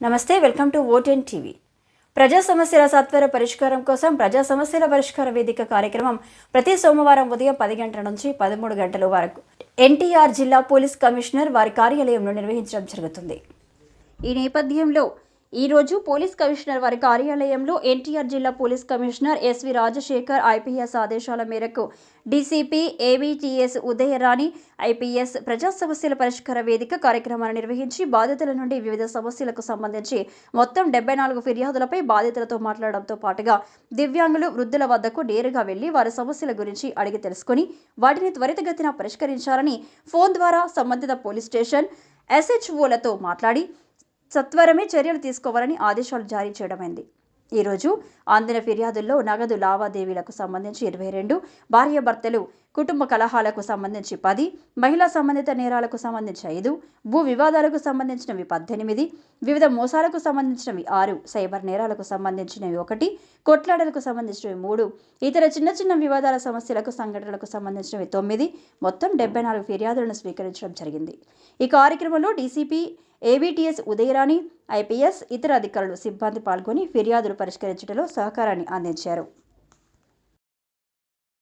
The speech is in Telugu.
నమస్తే వెల్కమ్ టు ఓటెన్ టీవీ. ప్రజా సమస్యల సత్వర పరిష్కారం కోసం ప్రజా సమస్యల పరిష్కార వేదిక కార్యక్రమం ప్రతి సోమవారం ఉదయం పది గంటల నుంచి పదమూడు గంటల వరకు. ఎన్టీఆర్ జిల్లా పోలీస్ కమిషనర్ వారి కార్యాలయంలో నిర్వహించడం జరుగుతుంది. ఈ నేపథ్యంలో ఈరోజు పోలీస్ కమిషనర్ వారి కార్యాలయంలో ఎన్టీఆర్ జిల్లా police commissioner S V Rajasekhar IPS ఆదేశాల మేరకు డీసీపీ ఏబీటీఎస్ ఉదయరాణి ఐపీఎస్ ప్రజా సమస్యల పరిష్కార వేదిక కార్యక్రమాన్ని నిర్వహించి బాధితుల నుండి వివిధ సమస్యలకు సంబంధించి మొత్తం డెబ్బై నాలుగు ఫిర్యాదులపై బాధితులతో మాట్లాడడంతో పాటుగా దివ్యాంగులు వృద్ధుల వద్దకు నేరుగా వెళ్ళి వారి సమస్యల గురించి అడిగి తెలుసుకుని వాటిని త్వరితగతిన పరిష్కరించాలని ఫోన్ ద్వారా సంబంధిత పోలీస్ స్టేషన్ ఎస్హెచ్ఓలతో మాట్లాడి సత్వరమే చర్యలు తీసుకోవాలని ఆదేశాలు జారీ చేయడమైంది. ఈరోజు అందిన ఫిర్యాదుల్లో నగదు లావాదేవీలకు సంబంధించి ఇరవై రెండు భార్యాభర్తలు కుటుంబ కలహాలకు సంబంధించి పది మహిళా సంబంధిత నేరాలకు సంబంధించి ఐదు భూ వివాదాలకు సంబంధించినవి పద్దెనిమిది వివిధ మోసాలకు సంబంధించినవి ఆరు సైబర్ నేరాలకు సంబంధించినవి ఒకటి కొట్లాడలకు సంబంధించినవి మూడు ఇతర చిన్న చిన్న వివాదాల సమస్యలకు సంఘటనలకు సంబంధించినవి తొమ్మిది మొత్తం డెబ్బై నాలుగు ఫిర్యాదులను స్వీకరించడం జరిగింది. ఈ కార్యక్రమంలో డీసీపీ ఏబీటీఎస్ ఉదయరాణి ఐపీఎస్ ఇతర అధికారులు సిబ్బంది పాల్గొని ఫిర్యాదులు పరిష్కరించడంలో సహకారాన్ని అందించారు.